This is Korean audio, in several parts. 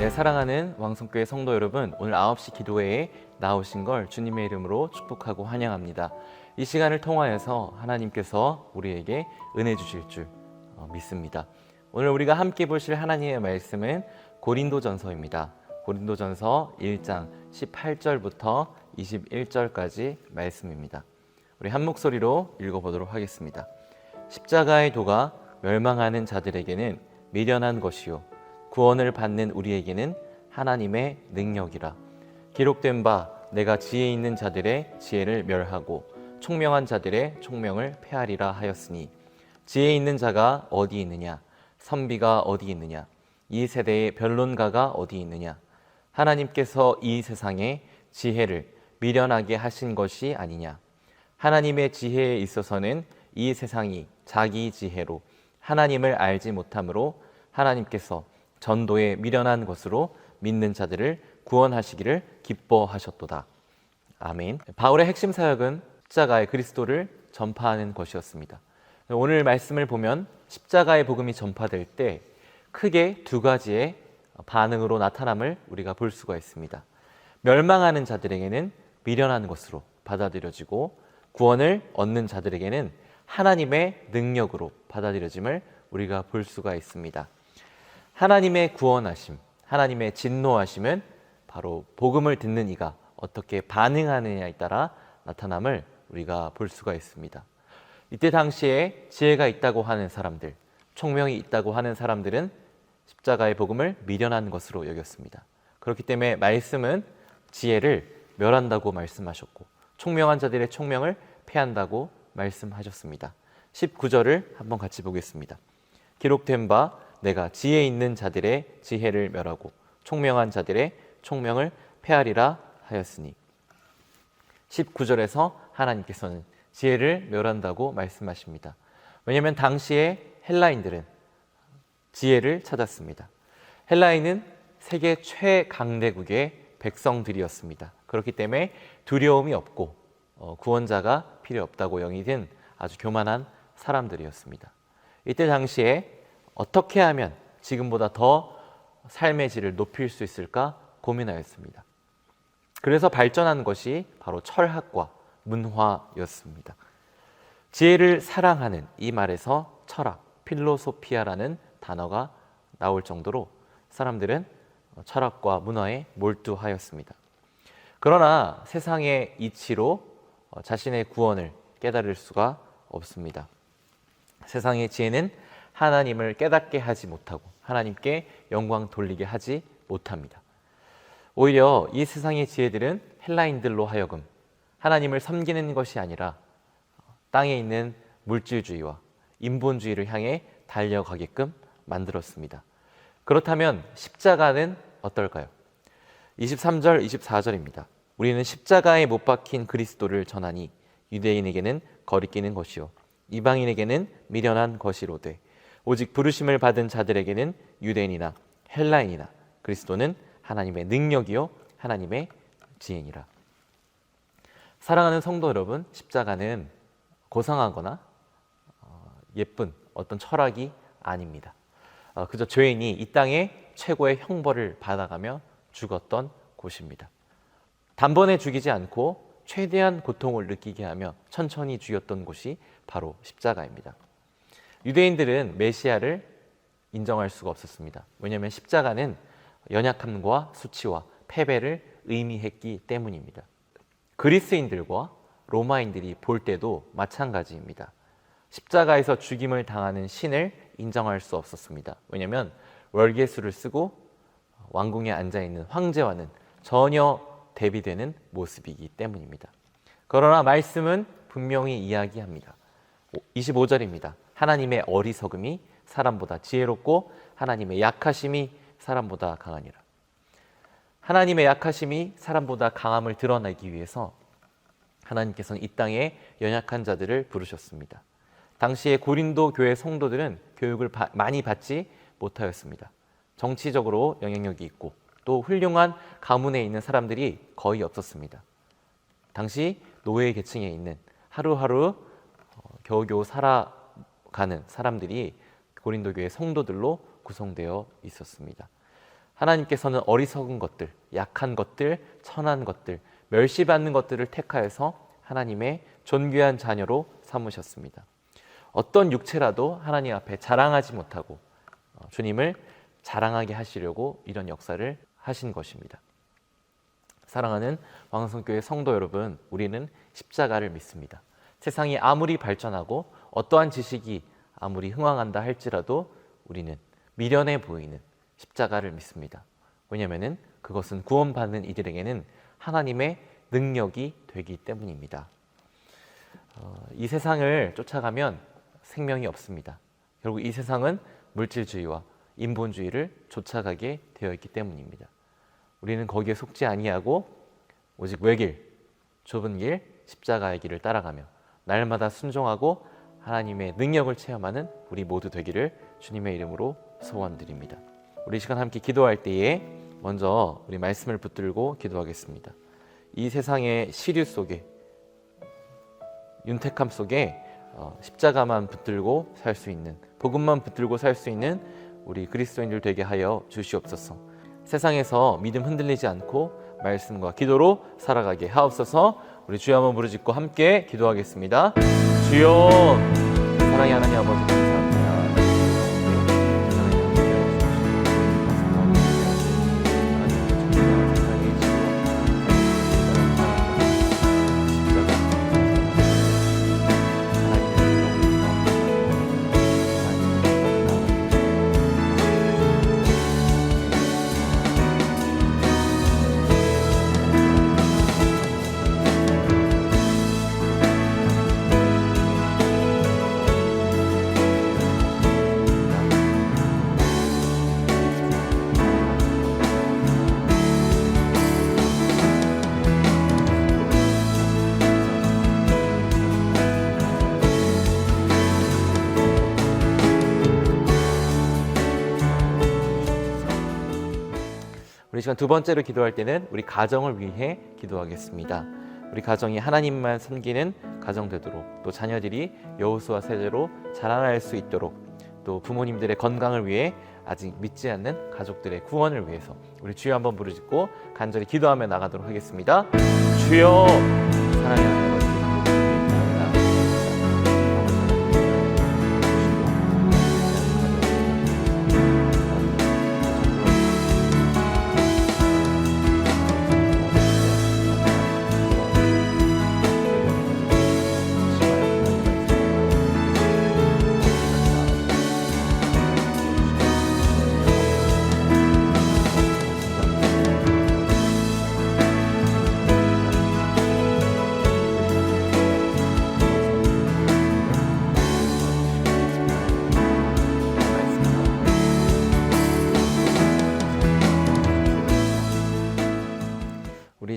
네, 사랑하는 왕성교회 성도 여러분, 오늘 9시 기도회에 나오신 걸 주님의 이름으로 축복하고 환영합니다. 이 시간을 통하여서 하나님께서 우리에게 은혜 주실 줄 어, 믿습니다. 오늘 우리가 함께 보실 하나님의 말씀은 고린도전서입니다. 고린도전서 1장 18절부터 21절까지 말씀입니다. 우리 한 목소리로 읽어보도록 하겠습니다. 십자가의 도가 멸망하는 자들에게는 미련한 것이요 구원을 받는 우리에게는 하나님의 능력이라. 기록된 바 내가 지혜 있는 자들의 지혜를 멸하고 총명한 자들의 총명을 폐하리라 하였으니 지혜 있는 자가 어디 있느냐? 선비가 어디 있느냐? 이 세대의 변론가가 어디 있느냐? 하나님께서 이 세상에 지혜를 미련하게 하신 것이 아니냐? 하나님의 지혜에 있어서는 이 세상이 자기 지혜로 하나님을 알지 못함으로 하나님께서 전도에 미련한 것으로 믿는 자들을 구원하시기를 기뻐하셨도다. 아멘. 바울의 핵심 사역은 십자가의 그리스도를 전파하는 것이었습니다. 오늘 말씀을 보면 십자가의 복음이 전파될 때 크게 두 가지의 반응으로 나타남을 우리가 볼 수가 있습니다. 멸망하는 자들에게는 미련한 것으로 받아들여지고 구원을 얻는 자들에게는 하나님의 능력으로 받아들여짐을 우리가 볼 수가 있습니다. 하나님의 구원하심, 하나님의 진노하심은 바로 복음을 듣는 이가 어떻게 반응하느냐에 따라 나타남을 우리가 볼 수가 있습니다. 이때 당시에 지혜가 있다고 하는 사람들, 총명이 있다고 하는 사람들은 십자가의 복음을 미련한 것으로 여겼습니다. 그렇기 때문에 말씀은 지혜를 멸한다고 말씀하셨고 총명한 자들의 총명을 패한다고 말씀하셨습니다. 19절을 한번 같이 보겠습니다. 기록된 바 내가 지혜 있는 자들의 지혜를 멸하고 총명한 자들의 총명을 패하리라 하였으니 19절에서 하나님께서는 지혜를 멸한다고 말씀하십니다. 왜냐하면 당시에 헬라인들은 지혜를 찾았습니다. 헬라인은 세계 최강대국의 백성들이었습니다. 그렇기 때문에 두려움이 없고 어, 구원자가 필요 없다고 영이 든 아주 교만한 사람들이었습니다. 이때 당시에 어떻게 하면 지금보다 더 삶의 질을 높일 수 있을까 고민하였습니다. 그래서 발전한 것이 바로 철학과 문화였습니다. 지혜를 사랑하는 이 말에서 철학, 필로소피아라는 단어가 나올 정도로 사람들은 철학과 문화에 몰두하였습니다. 그러나 세상의 이치로 자신의 구원을 깨달을 수가 없습니다. 세상의 지혜는 하나님을 깨닫게 하지 못하고 하나님께 영광 돌리게 하지 못합니다. 오히려 이 세상의 지혜들은 헬라인들로 하여금 하나님을 섬기는 것이 아니라 땅에 있는 물질주의와 인본주의를 향해 달려가게끔 만들었습니다. 그렇다면 십자가는 어떨까요? 23절, 24절입니다. 우리는 십자가에 못 박힌 그리스도를 전하니 유대인에게는 거리끼는 것이요 이방인에게는 미련한 것이로되 오직 부르심을 받은 자들에게는 유대인이나 헬라인이나 그리스도는 하나님의 능력이요 하나님의 지혜니라. 사랑하는 성도 여러분, 십자가는 고상하거나 어, 예쁜 어떤 철학이 아닙니다. 어, 그저 죄인이 이 땅에 최고의 형벌을 받아가며 죽었던 곳입니다. 단번에 죽이지 않고 최대한 고통을 느끼게 하며 천천히 죽였던 곳이 바로 십자가입니다. 유대인들은 메시아를 인정할 수가 없었습니다. 왜냐하면 십자가는 연약함과 수치와 패배를 의미했기 때문입니다. 그리스인들과 로마인들이 볼 때도 마찬가지입니다. 십자가에서 죽임을 당하는 신을 인정할 수 없었습니다. 왜냐하면 월계수를 쓰고 왕궁에 앉아 있는 황제와는 전혀 대비되는 모습이기 때문입니다. 그러나 말씀은 분명히 이야기합니다. 25절입니다. 하나님의 어리석음이 사람보다 지혜롭고 하나님의 약하심이 사람보다 강하니라. 하나님의 약하심이 사람보다 강함을 드러내기 위해서 하나님께서는 이 땅에 연약한 자들을 부르셨습니다. 당시에 고린도 교회 성도들은 교육을 바, 많이 받지 못하였습니다. 정치적으로 영향력이 있고 또 훌륭한 가문에 있는 사람들이 거의 없었습니다. 당시 노예 계층에 있는 하루하루 어, 겨우겨우 살아 가는 사람들이 고린도 교회 성도들로 구성되어 있었습니다. 하나님께서는 어리석은 것들, 약한 것들, 천한 것들, 멸시받는 것들을 택하여서 하나님의 존귀한 자녀로 삼으셨습니다. 어떤 육체라도 하나님 앞에 자랑하지 못하고 어, 주님을 자랑하게 하시려고 이런 역사를 하신 것입니다. 사랑하는 왕성교회 성도 여러분, 우리는 십자가를 믿습니다. 세상이 아무리 발전하고 어떠한 지식이 아무리 흥왕한다 할지라도 우리는 미련해 보이는 십자가를 믿습니다. 왜냐하면 그것은 구원받는 이들에게는 하나님의 능력이 되기 때문입니다. 어, 이 세상을 쫓아가면 생명이 없습니다. 결국 이 세상은 물질주의와 인본주의를 쫓아가게 되어 있기 때문입니다. 우리는 거기에 속지 아니하고 오직 외길, 좁은 길, 십자가의 길을 따라가며 날마다 순종하고 하나님의 능력을 체험하는 우리 모두 되기를 주님의 이름으로 소원드립니다. 우리 시간 함께 기도할 때에 먼저 우리 말씀을 붙들고 기도하겠습니다. 이 세상의 시류 속에 윤택함 속에 어, 십자가만 붙들고 살 수 있는 복음만 붙들고 살 수 있는 우리 그리스도인들 되게 하여 주시옵소서. 세상에서 믿음 흔들리지 않고 말씀과 기도로 살아가게 하옵소서. 우리 주여 한번 부르짖고 함께 기도하겠습니다. 주여. 사랑의 하나님 아버지 시간 두 번째로 기도할 때는 우리 가정을 위해 기도하겠습니다. 우리 가정이 하나님만 섬기는 가정 되도록 또 자녀들이 여호수아 세대로 자라날 수 있도록 또 부모님들의 건강을 위해 아직 믿지 않는 가족들의 구원을 위해서 우리 주여 한번 부르짖고 간절히 기도하며 나가도록 하겠습니다. 주여 사랑의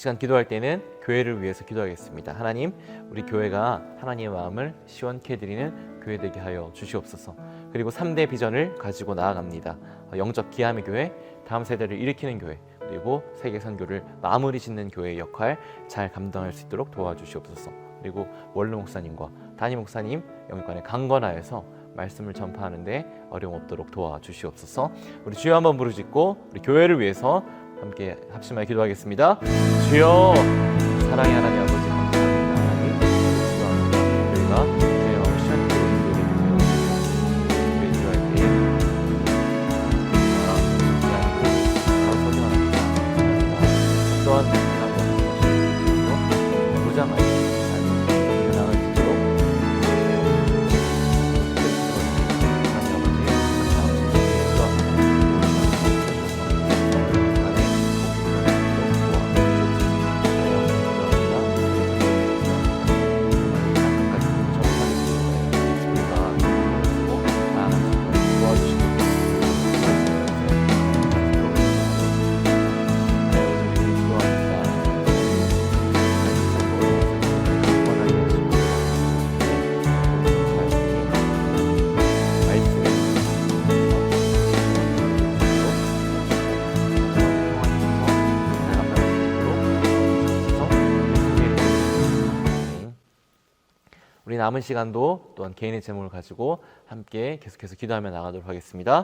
시간 기도할 때는 교회를 위해서 기도하겠습니다. 하나님, 우리 교회가 하나님의 마음을 시원케 해드리는 교회 되게 하여 주시옵소서. 그리고 3대 비전을 가지고 나아갑니다. 어, 영적 기함의 교회, 다음 세대를 일으키는 교회, 그리고 세계 선교를 마무리 짓는 교회의 역할 잘 감당할 수 있도록 도와주시옵소서. 그리고 원로 목사님과 담임 목사님 영육간에 강건하여서 말씀을 전파하는데 어려움 없도록 도와주시옵소서. 우리 주여 한번 부르짖고 우리 교회를 위해서 함께 합심하여 기도하겠습니다. 주여 사랑의 하나님 아버지 감사합니다. 하나님 기도합니다. 저희가 우리 남은 시간도 또한 개인의 제목을 가지고 함께 계속해서 기도하며 나가도록 하겠습니다.